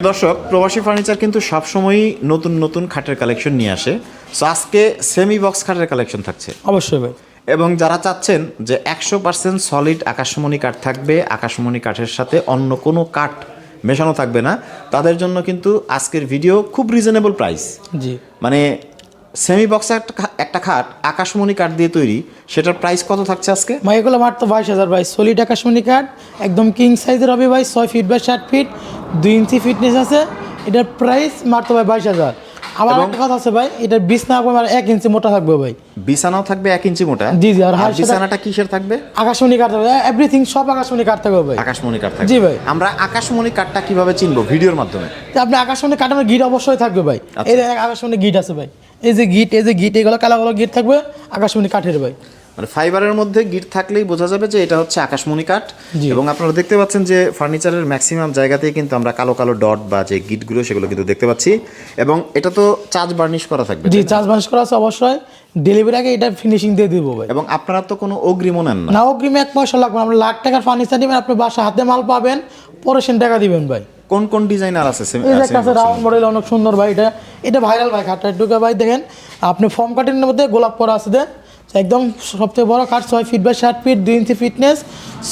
দর্শক প্রবাসী ফার্নিচার কিন্তু সবসময়ই নতুন নতুন খাটের কালেকশন নিয়ে আসে। সো আজকে সেমি বক্স খাটের কালেকশন থাকছে। অবশ্যই ভাই। এবং যারা চাচ্ছেন যে একশো পার্সেন্ট সলিড আকাশমণি কাঠ থাকবে আকাশমণি কাঠের সাথে অন্য কোনো কাঠ মেশানো থাকবে না তাদের জন্য কিন্তু আজকের ভিডিও খুব রিজনেবল প্রাইস জি। মানে সেমি বক্স একটা খাট আকাশমণি কাঠ দিয়ে তৈরি সেটার প্রাইস কত থাকছে আজকে? ভাই এগুলো মাত্র বাইশ হাজার ভাই। সলিড আকাশমণি কাঠ একদম কিং সাইজের হবে ভাই ছয় ফিট বাই ষাট ফিট দুই ইঞ্চি ফিটনেস আছে এটার প্রাইস মাত্র ভাই বাইশ হাজার। আবার একটা কথা আছে ভাই এটার বিছনা আপনার এক ইঞ্চি মোটা থাকবে ভাই। বিছানাও থাকবে এক ইঞ্চি মোটা? জি, জি, আর বিছানাটা কিসের থাকবে? আকাশমণি কাঠ থাকবে। এভরিথিং সব আকাশমণি কাঠ থাকবে ভাই। আকাশমণি কাঠ থাকবে। জি ভাই। আমরা আকাশমণি কাঠটা কীভাবে চিনবো? ভিডিওর মাধ্যমে। তো আপনি আকাশমণি কাঠানোর গিট অবশ্যই থাকবে ভাই। আচ্ছা। এই যে আকাশমণি গিট আছে ভাই। এই যে গিট এই যে গিট এগুলো কালো কালো গিট থাকবে আকাশমণি কাঠের ভাই। মানে ফাইবারের মধ্যে গিট থাকলেই বোঝা যাবে যে এটা হচ্ছে আকাশমণি কাঠ। এবং আপনারা দেখতে পাচ্ছেন যে ফার্নিচারের ম্যাক্সিমাম জায়গাতেই কিন্তু আমরা কালো কালো ডট বা যে গিটগুলো সেগুলো কিন্তু দেখতে পাচ্ছি। এবং এটা তো চার্জ বার্নিশ করা থাকবে জি চার্জ বার্নিশ করা আছে অবশ্যই। ডেলিভারি আগে এটা ফিনিশিং দিয়ে দিব ভাই। এবং আপনারা তো কোনো অগ্রিমও নেন না। অগ্রিমে এক পয়সা লাগবে। আপনি লাখ টাকার ফার্নিচার নেবেন আপনি বাসা হাতে মাল পাবেন পরে সেন টাকা দিবেন ভাই। কোন কোন ডিজাইনার আছে এই যে আছে রাউন্ড মডেল অনেক সুন্দর ভাই এটা। এটা ভাইরাল ভাই খাটটা ঢুকে ভাই দেখেন। আপনি ফর্ম কাটিনের মধ্যে গোলাপ করা আছে দেন একদম সবথেকে বড় কাঠ ছয় ফিট বাই ষাট ফিট দুই ইঞ্চি ফিটনেস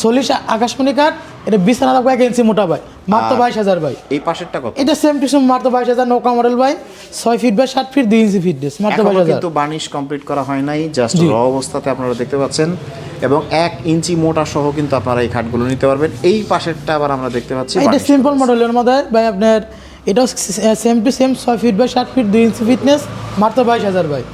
চল্লিশ আকাশমণি কাঠ এটা বিছানা থাকবে এক ইঞ্চি মোটা ভাই মাত্র বাইশ হাজার ভাই। এই পাশেরটা কত? এটা সেম টু সেম মাত্র বাইশ হাজার নৌকা মডেল ভাই ছয় ফিট বাই ষাট ফিট দুই ইঞ্চি ফিটনেস মাত্র বাইশ হাজার। কিন্তু বার্নিশ কমপ্লিট করা হয় নাই জাস্ট। র অবস্থাতে আপনারা দেখতে পাচ্ছেন এবং এক ইঞ্চি মোটা সহ কিন্তু আপনারা এই খাটগুলো নিতে পারবেন। এই পাশেরটা আবার আমরা দেখতে পাচ্ছি এটা সিম্পল মডেলের মধ্যে ভাই আপনার এটাও সেম টু সেম ছয় ফিট বাই ষাট ফিট দুই ইঞ্চি ফিটনেস মাত্র বাইশ হাজার ভাই।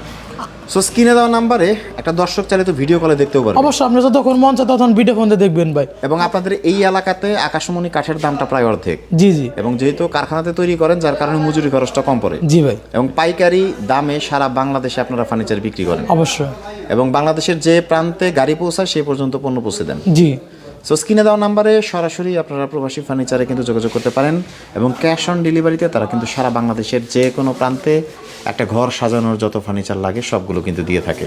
সো স্ক্রিনে দেওয়া নাম্বারে একটা দর্শক চাইলে তো ভিডিও কলে দেখতেও পারবে। অবশ্যই আপনি যতক্ষণ মন চায় তখন ভিডিও ফোন দেখবেন ভাই। এবং আপনাদের এই এলাকাতে আকাশমণি কাঠের দামটা প্রায় অর্ধেক। জি জি। এবং যেহেতু কারখানাতে তৈরি করেন যার কারণে মজুরি খরচটা কম পড়ে। জি ভাই। এবং পাইকারি দামে সারা বাংলাদেশে আপনারা ফার্নিচার বিক্রি করেন। অবশ্যই। এবং বাংলাদেশের যে প্রান্তে গাড়ি পৌঁছায় সেই পর্যন্ত পণ্য পৌঁছে দেন। জি। সো স্ক্রিনে দেওয়া নাম্বারে সরাসরি আপনারা প্রবাসী ফার্নিচারে কিন্তু যোগাযোগ করতে পারেন। এবং ক্যাশ অন ডেলিভারিতে তারা কিন্তু সারা বাংলাদেশের যে কোনো প্রান্তে একটা ঘর সাজানোর যত ফার্নিচার লাগে সবগুলো কিন্তু দিয়ে থাকে।